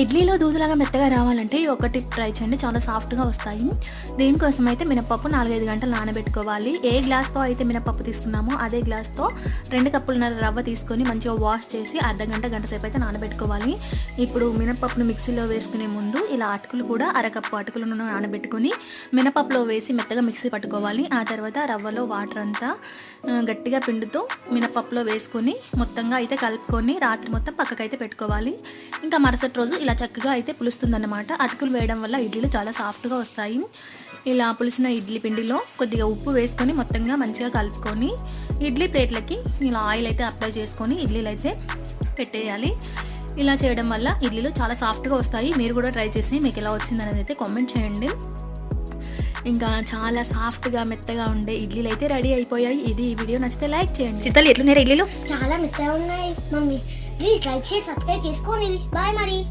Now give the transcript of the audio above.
ఇడ్లీలో దూదులాగా మెత్తగా రావాలంటే ఈ ఒకటి ట్రై చేయండి. చాలా సాఫ్ట్గా వస్తాయి. దీనికోసం అయితే మినపప్పు నాలుగైదు గంటలు నానబెట్టుకోవాలి. ఏ గ్లాస్తో అయితే మినపప్పు తీసుకున్నామో అదే గ్లాస్తో రెండు కప్పులున్నర రవ్వ తీసుకొని మంచిగా వాష్ చేసి అర్ధ గంట గంట సేపు అయితే నానబెట్టుకోవాలి. ఇప్పుడు మినపప్పును మిక్సీలో వేసుకునే ముందు ఇలా అటుకులు కూడా అరకప్పు అటుకులను నానబెట్టుకొని మినపప్పులో వేసి మెత్తగా మిక్సీ పట్టుకోవాలి. ఆ తర్వాత రవ్వలో వాటర్ అంతా గట్టిగా పిండుతూ మినపప్పులో వేసుకొని మొత్తంగా అయితే కలుపుకొని రాత్రి మొత్తం పక్కకైతే పెట్టుకోవాలి. ఇంకా మరుసటి రోజు ఇలా చక్కగా అయితే పులుస్తుందన్నమాట. అటుకులు వేయడం వల్ల ఇడ్లీలు చాలా సాఫ్ట్గా వస్తాయి. ఇలా పులిసిన ఇడ్లీ పిండిలో కొద్దిగా ఉప్పు వేసుకొని మొత్తంగా మంచిగా కలుపుకొని ఇడ్లీ ప్లేట్లకి ఇలా ఆయిల్ అయితే అప్లై చేసుకొని ఇడ్లీలు అయితే పెట్టేయాలి. ఇలా చేయడం వల్ల ఇడ్లీలు చాలా సాఫ్ట్గా వస్తాయి. మీరు కూడా ట్రై చేసి మీకు ఎలా వచ్చింది అనేది అయితే కామెంట్ చేయండి. ఇంకా చాలా సాఫ్ట్గా మెత్తగా ఉండే ఇడ్లీలు అయితే రెడీ అయిపోయాయి. ఇది ఈ వీడియో నచ్చితే లైక్ చేయండి. చిత్తలు ఎట్లున్నాయి ఇడ్లీలు? చాలా మెత్తగా ఉన్నాయి. మమ్మీ ప్లీజ్ లైక్ చేసి సబ్స్క్రైబ్ చేసుకోండి. బాయ్ మరి.